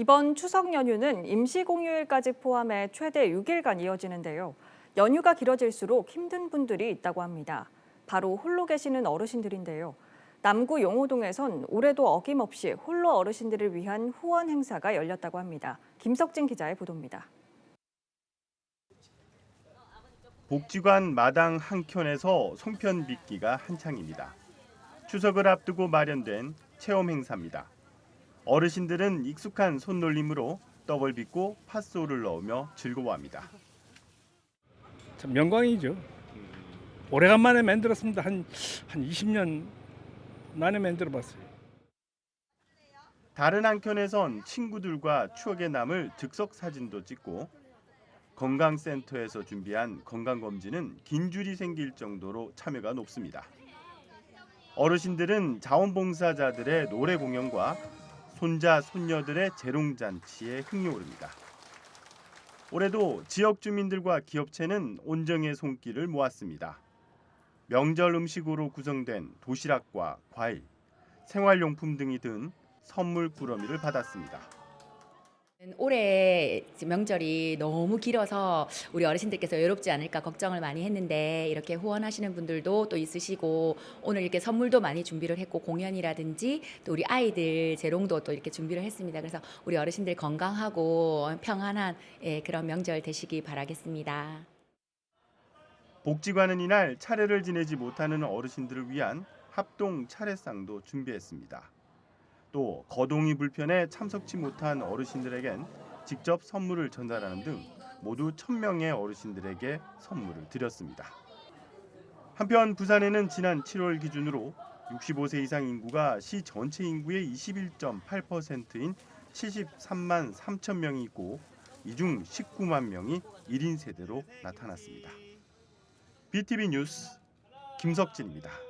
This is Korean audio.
이번 추석 연휴는 임시 공휴일까지 포함해 최대 6일간 이어지는데요. 연휴가 길어질수록 힘든 분들이 있다고 합니다. 바로 홀로 계시는 어르신들인데요. 남구 용호동에선 올해도 어김없이 홀로 어르신들을 위한 후원 행사가 열렸다고 합니다. 김석진 기자의 보도입니다. 복지관 마당 한켠에서 송편 빚기가 한창입니다. 추석을 앞두고 마련된 체험 행사입니다. 어르신들은 익숙한 손놀림으로 떡을 빚고 팥소를 넣으며 즐거워합니다. 참 영광이죠. 오래간만에 만들었습니다. 한, 한 20년 만에 만들어 봤어요. 다른 한켠에선 친구들과 추억의 남을 즉석 사진도 찍고 건강센터에서 준비한 건강검진은 긴 줄이 생길 정도로 참여가 높습니다. 어르신들은 자원봉사자들의 노래 공연과 손자 손녀들의 재롱잔치에 흥미오릅니다. 올해도 지역 주민들과 기업체는 온정의 손길을 모았습니다. 명절 음식으로 구성된 도시락과 과일, 생활용품 등이 든 선물 꾸러미를 받았습니다. 올해 명절이 너무 길어서 우리 어르신들께서 외롭지 않을까 걱정을 많이 했는데 이렇게 후원하시는 분들도 또 있으시고 오늘 이렇게 선물도 많이 준비를 했고 공연이라든지 또 우리 아이들 재롱도 또 이렇게 준비를 했습니다. 그래서 우리 어르신들 건강하고 평안한 예, 그런 명절 되시기 바라겠습니다. 복지관은 이날 차례를 지내지 못하는 어르신들을 위한 합동 차례상도 준비했습니다. 또 거동이 불편해 참석치 못한 어르신들에겐 직접 선물을 전달하는 등 모두 1000명의 어르신들에게 선물을 드렸습니다. 한편 부산에는 지난 7월 기준으로 65세 이상 인구가 시 전체 인구의 21.8%인 73만 3천 명이 있고 이 중 19만 명이 1인 세대로 나타났습니다. BTV 뉴스 김석진입니다.